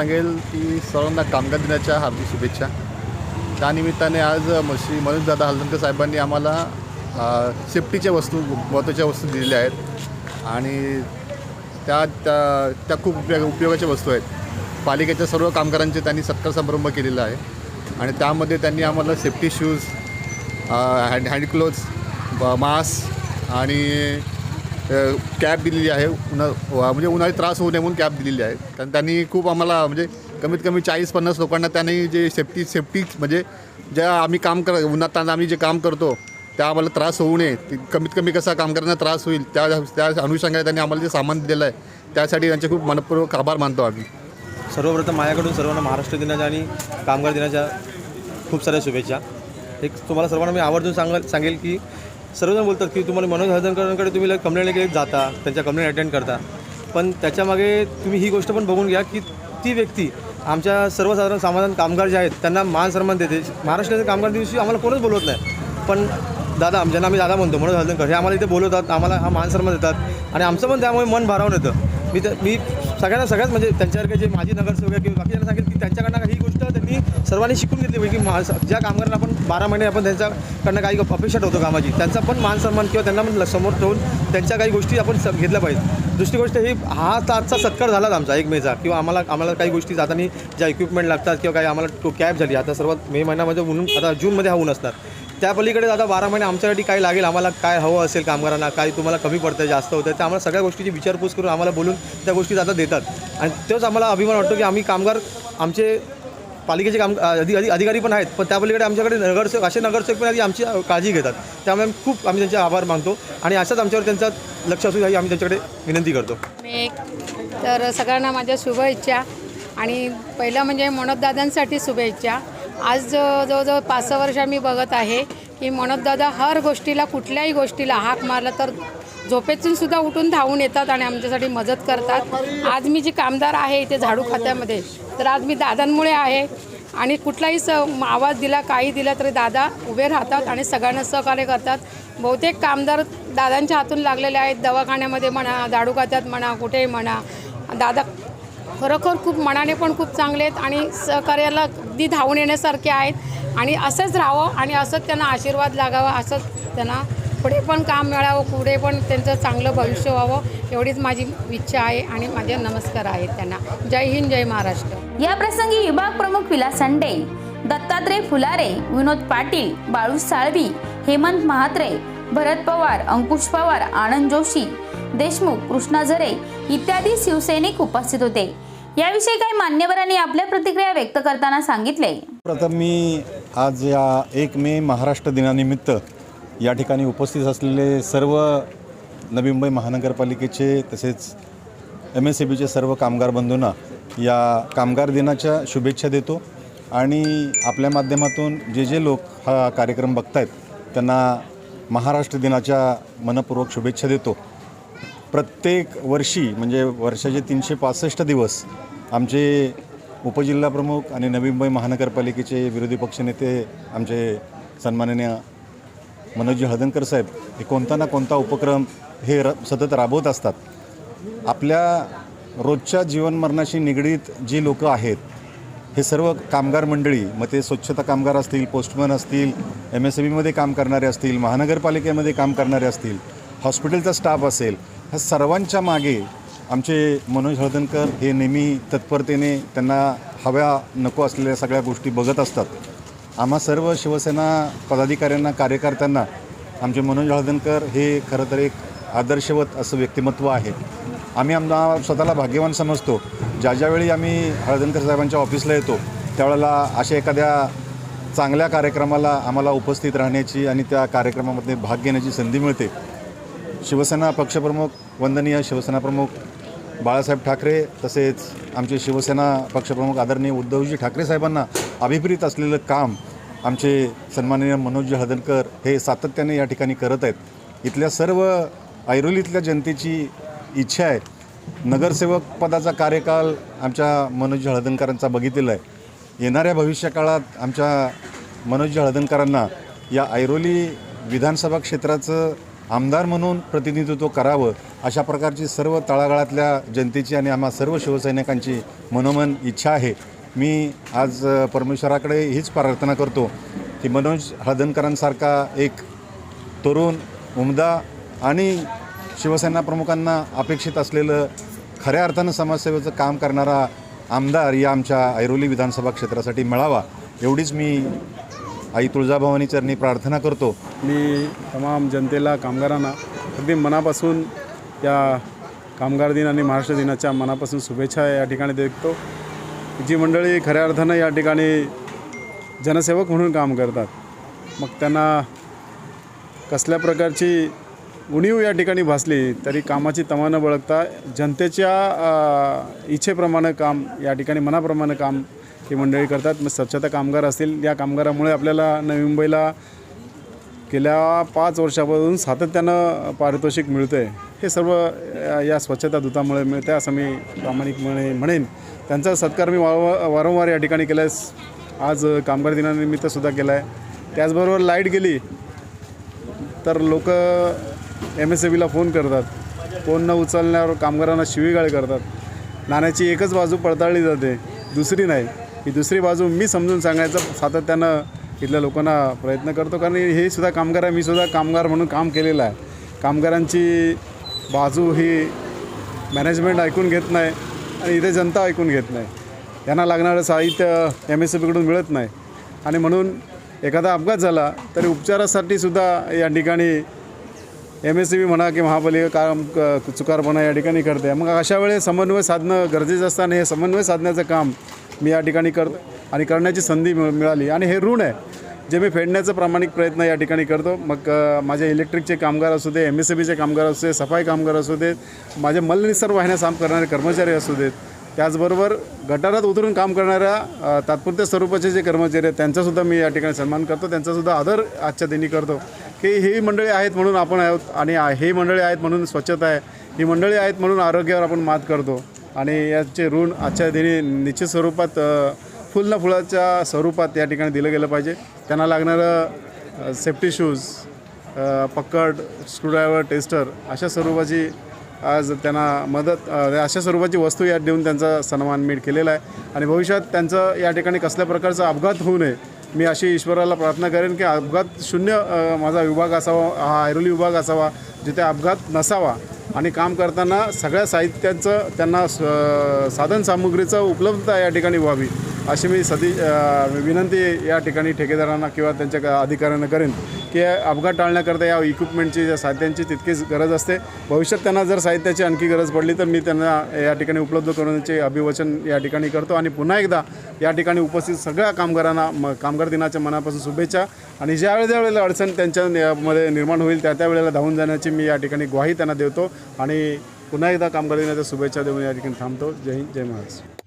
सांगेल की सर्वांना कामगार दिनाच्या हार्दिक शुभेच्छा. त्यानिमित्ताने आज श्री मनोजदादा हलदनकर साहेबांनी आम्हाला सेफ्टीच्या वस्तू महत्त्वाच्या वस्तू दिलेल्या आहेत. आणि त्या त्या त्या खूप उपयोग उपयोगाच्या वस्तू आहेत. पालिकेच्या सर्व कामगारांचे त्यांनी सत्कार समारंभ केलेला आहे. आणि त्यामध्ये त्यांनी आम्हाला safety shoes hand hand gloves mask आणि कॅब दिलेली आहे. उन्हा म्हणजे उन्हाळी त्रास होऊ नये म्हणून कॅब दिलेली आहे. कारण त्यांनी खूप आम्हाला म्हणजे कमीत कमी चाळीस पन्नास लोकांना त्यांनी जे सेफ्टी सेफ्टी म्हणजे ज्या आम्ही काम कर उन्हात आम्ही जे काम करतो त्या आम्हाला त्रास होऊ नये. कमीत कमी कसा कामगारांना त्रास होईल त्या त्या अनुषंगाने त्यांनी आम्हाला जे सामान दिलेलं आहे त्यासाठी त्यांचे खूप मनपूर्वक आभार मानतो आम्ही. सर्वप्रथम माझ्याकडून सर्वांना महाराष्ट्र दिनाच्या आणि कामगार दिनाच्या खूप साऱ्या शुभेच्छा. एक तुम्हाला सर्वांना मी आवर्जून सांग सांगेल की सर्वजण बोलतात की तुम्हाला मनोज हळदणकरांकडे तुम्ही कंप्लेंट केली जाता त्यांच्या कंप्लेंट अटेंड करता. पण त्याच्यामागे तुम्ही ही गोष्ट पण बघून घ्या की ती व्यक्ती आमच्या सर्वसाधारण समाधान कामगार जे आहेत त्यांना मान सन्मान देते. महाराष्ट्राच्या कामगार दिवशी आम्हाला कोणच बोलवत नाही. पण दादा आम- ज्यांना आम्ही दादा म्हणतो मनोज हळदणकर हे आम्हाला इथे बोलवतात आम्हाला हा मान सन्मान देतात. आणि आमचं पण त्यामुळे मन भारावून येतं. मी तर मी सगळ्यांना सगळ्याच म्हणजे त्यांच्यासारखे जे माजी नगरसेवक किंवा बाकीच्यांना सांगितलं की त्यांच्याकडनं ही गोष्ट त्यांनी सर्वांनी शिकून घेतली पाहिजे. की मा ज्या कामगारांना आपण बारा महिने आपण त्यांच्याकडनं काही अपेक्षा ठेवतो कामाची त्यांचा पण मान सन्मान किंवा त्यांना पण समोर ठेवून त्यांच्या काही गोष्टी आपण स- घेतल्या पाहिजेत. दुसरी गोष्ट ही हा आता आजचा सत्कार झालाच आमचा एक मेचा किंवा आम्हाला आम्हाला काही गोष्टी जाताना ज्या इक्विपमेंट लागतात किंवा काही आम्हाला तो कॅब झाली आता सर्वात मे महिन्यामध्ये म्हणजे म्हणून आता जूनमध्ये हा ऊन असणार. त्या पलीकडे आता बारा महिने आमच्यासाठी काय लागेल? आम्हाला काय हवं असेल कामगारांना? काय तुम्हाला कमी पडतं जास्त होतं ते आम्हाला सगळ्या गोष्टीची विचारपूस करून आम्हाला बोलून त्या गोष्टी आता देतात. आणि तोच आम्हाला अभिमान वाटतो की आम्ही कामगार आमचे पालिकेचे काम अधि अधि- अधिकारी पण आहेत. पण त्या पलीकडे आमच्याकडे नगरसेवक असे नगरसेवक पण आधी आमची काळजी घेतात. त्यामुळे खूप आम्ही त्यांचे आभार मानतो. आणि असंच आमच्यावर त्यांचा लक्ष असू आम्ही त्यांच्याकडे विनंती करतो. मी तर सगळ्यांना माझ्या शुभेच्छा. आणि पहिलं म्हणजे मनोजदादांसाठी शुभेच्छा. आज जवळजवळ पाच सहा वर्ष मी बघत आहे. की दादा हर गोष्टीला कुठल्याही गोष्टीला हाक मारला तर झोपेतून सुद्धा उठून धावून येतात आणि आमच्यासाठी मदत करतात. आज मी जी कामदार आहे इथे झाडू खात्यामध्ये तर आज मी दादांमुळे आहे आणि कुठलाही स आवाज दिला काही दिला तरी दादा उभे राहतात आणि सगळ्यांना सहकार्य करतात. बहुतेक कामदार दादांच्या हातून लागलेले आहेत दवाखान्यामध्ये म्हणा झाडू खात्यात म्हणा कुठेही म्हणा. दादा खरोखर खूप मनाने पण खूप चांगले आहेत आणि सहकार्याला अगदी धावून येण्यासारखे आहेत. आणि असंच राहावं आणि असंच त्यांना आशीर्वाद लागावा असंच त्यांना पुढे पण काम मिळावं पुढे पण त्यांचं चांगलं भविष्य व्हावं एवढीच माझी इच्छा आहे आणि माझे नमस्कार आहेत त्यांना. जय हिंद जय महाराष्ट्र. या प्रसंगी विभाग प्रमुख विलास संडे दत्तात्रय फुलारे विनोद पाटील बाळू साळवी हेमंत महात्रे भरत पवार अंकुश पवार आनंद जोशी देशमुख कृष्णा झरे इत्यादी शिवसैनिक उपस्थित होते. याविषयी काही मान्यवरांनी आपल्या प्रतिक्रिया व्यक्त करताना सांगितले. प्रथम मी आज या एक मे महाराष्ट्र दिनानिमित्त या ठिकाणी उपस्थित असलेले सर्व नवी मुंबई महानगरपालिकेचे तसेच एम एस सी बीचे सर्व कामगार बंधूंना या कामगार दिनाच्या शुभेच्छा देतो. आणि आपल्या माध्यमातून जे जे लोक हा कार्यक्रम बघतायत त्यांना महाराष्ट्र दिनाच्या मनपूर्वक शुभेच्छा देतो. प्रत्येक वर्षी म्हणजे वर्षाचे तीनशे पासष्ट दिवस आमचे उपजिल्हा प्रमुख आणि नवी मुंबई महानगरपालिकेचे विरोधी पक्षनेते आमचे सन्माननीय मनोजी हळदणकर साहेब हे कोणता ना कोणता उपक्रम हे र सतत राबवत असतात. आपल्या रोजच्या जीवनमरणाशी निगडीत जी लोकं आहेत हे सर्व कामगार मंडळी मग ते स्वच्छता कामगार असतील पोस्टमन असतील एम एस बीमध्ये काम करणारे असतील महानगरपालिकेमध्ये काम करणारे असतील हॉस्पिटलचा स्टाफ असेल ह्या सर्वांच्या मागे आमचे मनोज हळदणकर हे नेहमी तत्परतेने त्यांना हव्या नको असलेल्या सगळ्या गोष्टी बघत असतात. आम्हा सर्व शिवसेना पदाधिकाऱ्यांना कार्यकर्त्यांना आमचे मनोज हळदणकर हे खरं तर एक आदर्शवत असं व्यक्तिमत्व आहे. आम्ही आमदा स्वतःला भाग्यवान समजतो. ज्या ज्यावेळी आम्ही हळदणकर साहेबांच्या ऑफिसला येतो त्यावेळेला अशा एखाद्या चांगल्या कार्यक्रमाला आम्हाला उपस्थित राहण्याची आणि त्या कार्यक्रमामध्ये भाग घेण्याची संधी मिळते. शिवसेना पक्षप्रमुख वंदनीय शिवसेना प्रमुख बाळासाहेब ठाकरे तसेच आमचे शिवसेना पक्षप्रमुख आदरणीय उद्धवजी ठाकरे साहेबांना अभिप्रेत असलेलं काम आमचे सन्माननीय मनोज हळदणकर हे सातत्याने या ठिकाणी करत आहेत. इथल्या सर्व ऐरोलीतल्या जनतेची इच्छा आहे. नगरसेवक पदाचा कार्यकाल आमच्या मनोज हळदणकरांचा बघितलेला आहे. येणाऱ्या भविष्यकाळात आमच्या मनोज हळदणकरांना या ऐरोली विधानसभा क्षेत्राचं आमदार म्हणून प्रतिनिधित्व करावं अशा प्रकारची सर्व तळागाळातल्या जनतेची आणि आम्हा सर्व शिवसैनिकांची मनोमन इच्छा आहे. मी आज परमेश्वराकडे हीच प्रार्थना करतो की मनोज हळदणकरांसारखा एक तरुण उमदा आणि शिवसेना प्रमुखांना अपेक्षित असलेलं खऱ्या अर्थानं समाजसेवेचं काम करणारा आमदार या आमच्या ऐरोली विधानसभा क्षेत्रासाठी मिळावा एवढीच मी आई तुळजाभवानी चरणी प्रार्थना करतो. मी तमाम जनतेला कामगारांना अगदी मनापासून या कामगार दिन आणि महाराष्ट्र दिनाच्या मनापासून शुभेच्छा या ठिकाणी देतो. जी मंडळी खऱ्या अर्थानं या ठिकाणी जनसेवक म्हणून काम करतात मग त्यांना कसल्या प्रकारची उणीव या ठिकाणी भासली तरी कामाची तमा न बळगता जनतेच्या इच्छेप्रमाणे काम या ठिकाणी मनाप्रमाणे काम ही मंडळी करतात. मग स्वच्छता कामगार असतील या कामगारामुळे आपल्याला नवी मुंबईला गेल्या पाच वर्षापासून सातत्यानं पारितोषिक मिळतं आहे हे सर्व या स्वच्छता दूतामुळे मिळतं आहे असं मी प्रामाणिकपणे म्हणेन. त्यांचा सत्कार मी वारंवार वारंवार या ठिकाणी केला आहे आज कामगार दिनानिमित्तसुद्धा केला आहे त्याचबरोबर लाइट गेली तर लोक एम एस ए बीला फोन करतात. फोन न उचलण्यावर कामगारांना शिवीगाळ करतात. नाण्याची एकच बाजू पडताळली जाते दुसरी नाही. ही दुसरी बाजू मी समजून सांगायचं सातत्यानं इथल्या लोकांना प्रयत्न करतो. कारण हे सुद्धा कामगार आहे मी सुद्धा कामगार म्हणून काम केलेलं आहे. कामगारांची बाजू ही मॅनेजमेंट ऐकून घेत नाही आणि इथे जनता ऐकून घेत नाही. यांना लागणारं साहित्य एम एस बीकडून मिळत नाही. आणि म्हणून एखादा अपघात झाला तरी उपचारासाठी सुद्धा या ठिकाणी एम एस सी बी म्हणा की महापालिका काम क- चुकारपणा या ठिकाणी करते. मग अशा वेळेस समन्वय साधणं गरजेचं असताना हे समन्वय साधण्याचं काम मी या ठिकाणी करतो आणि करण्याची संधी मिळ मिळाली. आणि हे ऋण आहे जे मी फेडण्याचा प्रामाणिक प्रयत्न या ठिकाणी करतो. मग माझे इलेक्ट्रिकचे कामगार असू दे एम एस सी बीचे कामगार असू दे सफाई कामगार असू देत माझे मलनिसर वाहिन्या काम करणारे कर्मचारी असू देत त्याचबरोबर गटारात उतरून काम करणाऱ्या तात्पुरत्या स्वरूपाचे जे कर्मचारी आहेत त्यांचासुद्धा मी या ठिकाणी सन्मान करतो. त्यांचासुद्धा आदर आजच्या दिनी करतो. की ही मंडळी आहेत म्हणून आपण आहोत आणि हे ही मंडळी आहेत म्हणून स्वच्छता आहे. ही मंडळी आहेत म्हणून आरोग्यावर आपण मात करतो. आणि याचे ऋण आजच्या दिनी निश्चित स्वरूपात अ, फुल ना फुलाच्या स्वरूपात या ठिकाणी दिलं गेलं पाहिजे. त्यांना लागणारं सेफ्टी शूज पक्कड स्क्रूड्रायव्हर टेस्टर अशा स्वरूपाची आज त्यांना मदत अशा स्वरूपाची वस्तू यात देऊन त्यांचा सन्मान मीठ केलेला आहे. आणि भविष्यात त्यांचं या ठिकाणी कसल्या प्रकारचा अपघात होऊ नये मी अशी ईश्वराला प्रार्थना करेन की अपघात शून्य माझा विभाग असावा हा ऐरोली विभाग असावा जिथे अपघात नसावा. आणि काम करताना सगळ्या साहित्यांचं त्यांना स- साधनसामुग्रीचं उपलब्धता या ठिकाणी व्हावी अशी मी सदी विनंती या ठिकाणी ठेकेदारांना किंवा त्यांच्या क- अधिकाऱ्यांना करेन. की अपघात टाळण्याकरता या इक्विपमेंटची या साहित्यांची तितकीच गरज असते. भविष्यात त्यांना जर साहित्याची आणखी गरज पडली तर मी त्यांना या ठिकाणी उपलब्ध करण्याचे अभिवचन या ठिकाणी करतो आणि पुन्हा एकदा या ठिकाणी उपस्थित सगळ्या कामगारांना म कामगार दिनाच्या मनापासून शुभेच्छा. आणि ज्यावेळी ज्यावेळेला अडचण त्यांच्यामध्ये निर्माण होईल त्या त्या वेळेला धावून जाण्याची मी या ठिकाणी ग्वाही त्यांना देतो. आणि पुन्हा एकदा कामगार दिनाच्या शुभेच्छा देऊन या ठिकाणी थांबतो. जय हिंद जय महाराष्ट्र.